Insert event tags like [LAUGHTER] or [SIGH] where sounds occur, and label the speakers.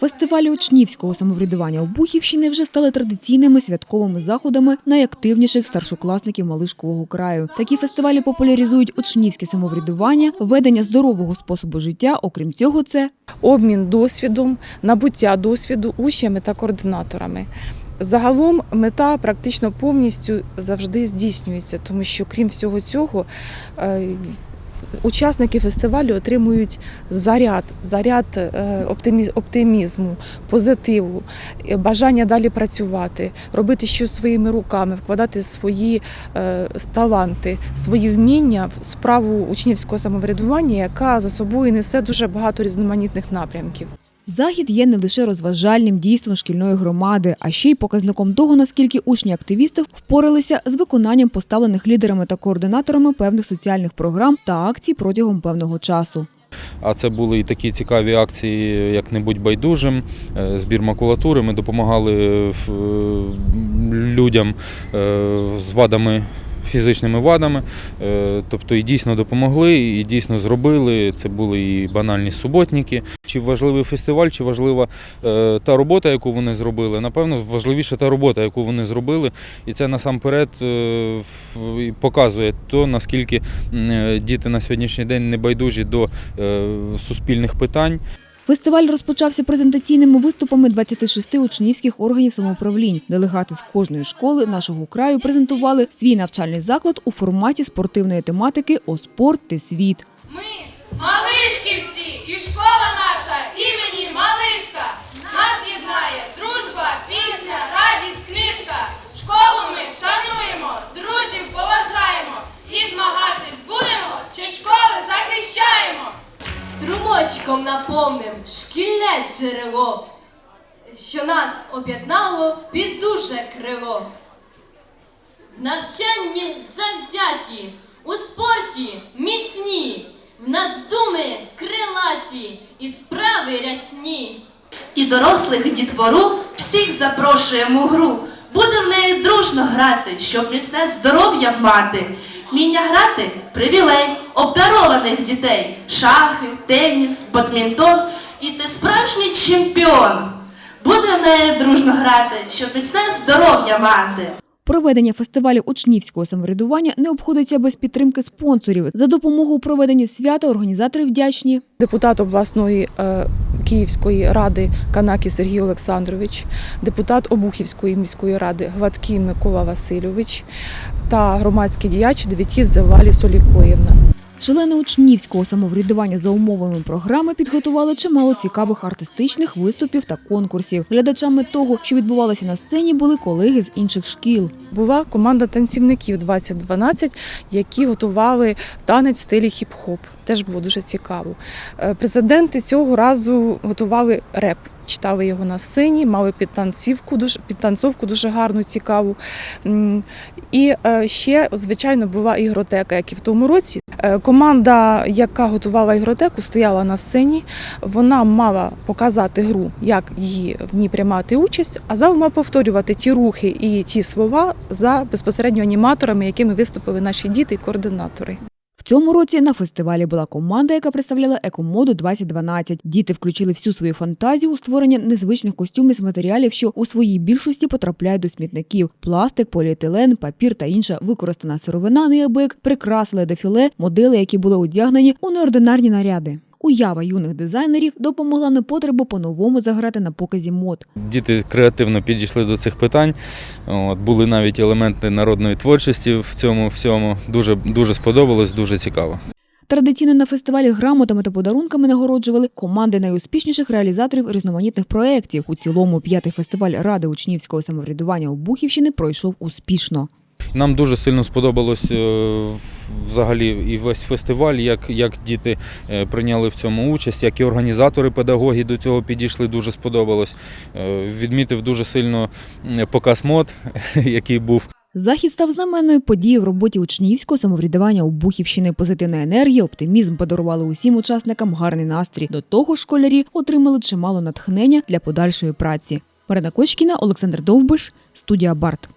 Speaker 1: Фестивалі учнівського самоврядування Обухівщини вже стали традиційними святковими заходами найактивніших старшокласників Малишкового краю. Такі фестивалі популяризують учнівське самоврядування, ведення здорового способу життя. Окрім цього, це
Speaker 2: обмін досвідом, набуття досвіду учнями та координаторами. Загалом мета практично повністю завжди здійснюється, тому що крім всього цього, е, учасники фестивалю отримують заряд, заряд е, оптимізму, позитиву, е, бажання далі працювати, робити щось своїми руками, вкладати свої е, таланти, свої вміння в справу учнівського самоврядування, яка за собою несе дуже багато різноманітних напрямків.
Speaker 1: Захід є не лише розважальним дійством шкільної громади, а ще й показником того, наскільки учні-активісти впоралися з виконанням поставлених лідерами та координаторами певних соціальних програм та акцій протягом певного часу.
Speaker 3: А це були і такі цікаві акції, як не будь байдужим, е, збір макулатури. Ми допомагали е, людям е, з вадами. Фізичними вадами, Е, тобто і дійсно допомогли, і дійсно зробили. Це були і банальні суботники. Чи важливий фестиваль, чи важлива е, та робота, яку вони зробили. Напевно, важливіше та робота, яку вони зробили. І це насамперед е, показує то, наскільки діти на сьогоднішній день не байдужі до суспільних питань.
Speaker 1: Фестиваль розпочався презентаційними виступами 26 учнівських органів самоуправлінь. Делегати з кожної школи нашого краю презентували свій навчальний заклад у форматі спортивної тематики «О спорт ти світ».
Speaker 4: Ми Малишківці і школа наша імені Малишка.
Speaker 5: Струмочком наповним шкільне джерело, що нас об'єднало під душе крило. В навчанні завзяті, у спорті міцні, в нас думи крилаті і справи рясні.
Speaker 6: І дорослих дітвору всіх запрошуємо у гру. Будем в неї дружно грати, щоб міцне здоров'я мати. Вміння грати привілей обдарованих дітей. Шахи, теніс, бадмінтон. І ти справжній чемпіон. Будемо в неї дружно грати, щоб міцне здоров'я мати.
Speaker 1: Проведення фестивалю учнівського самоврядування не обходиться без підтримки спонсорів. За допомогу у проведенні свята організатори вдячні
Speaker 2: Депутат обласної е, Київської ради Канакі Сергій Олександрович, депутат Обухівської міської ради Гладкий Микола Васильович та громадський діяч Дев'ятіт Валі Солікоївна.
Speaker 1: Члени учнівського самоврядування за умовами програми підготували чимало цікавих артистичних виступів та конкурсів. Глядачами того, що відбувалося на сцені, були колеги з інших шкіл.
Speaker 2: Була команда танцівників 2012, які готували танець в стилі хіп-хоп. Теж було дуже цікаво. Е, Президенти цього разу готували реп. Читали його на сцені, мали підтанцівку, дуже підтанцовку дуже гарну, цікаву. І е, ще, звичайно, була ігротека, як і в тому році. Е, Команда, яка готувала ігротеку, стояла на сцені. Вона мала показати гру, як її в ній приймати участь, а зал мав повторювати ті рухи і ті слова за безпосередньо аніматорами, якими виступили наші діти і координатори.
Speaker 1: В цьому році на фестивалі була команда, яка представляла екомоду 2012. Діти включили всю свою фантазію у створення незвичних костюмів з матеріалів, що у своїй більшості потрапляють до смітників. Пластик, поліетилен, папір та інша використана сировина неабияк прикрасили дефіле модели, які були одягнені у неординарні наряди. Уява юних дизайнерів допомогла непотребу по-новому заграти на показі мод.
Speaker 3: Діти креативно підійшли до цих питань. От, були навіть елементи народної творчості в цьому всьому. Дуже, дуже сподобалось, дуже цікаво.
Speaker 1: Традиційно на фестивалі грамотами та подарунками нагороджували команди найуспішніших реалізаторів різноманітних проєктів. У цілому п'ятий фестиваль Ради учнівського самоврядування Обухівщини пройшов успішно.
Speaker 3: Нам дуже сильно сподобалось е, взагалі і весь фестиваль, як, як діти е, прийняли в цьому участь, як і організатори, педагоги до цього підійшли, дуже сподобалось. Е, Відмітив дуже сильно показ мод, [LAUGHS] який був.
Speaker 1: Захід став знаменною подією в роботі учнівського самоврядування Обухівщини. Позитивна енергія, оптимізм подарували усім учасникам гарний настрій. До того школярі отримали чимало натхнення для подальшої праці. Марина Кочкіна, Олександр Довбиш, студія Барт.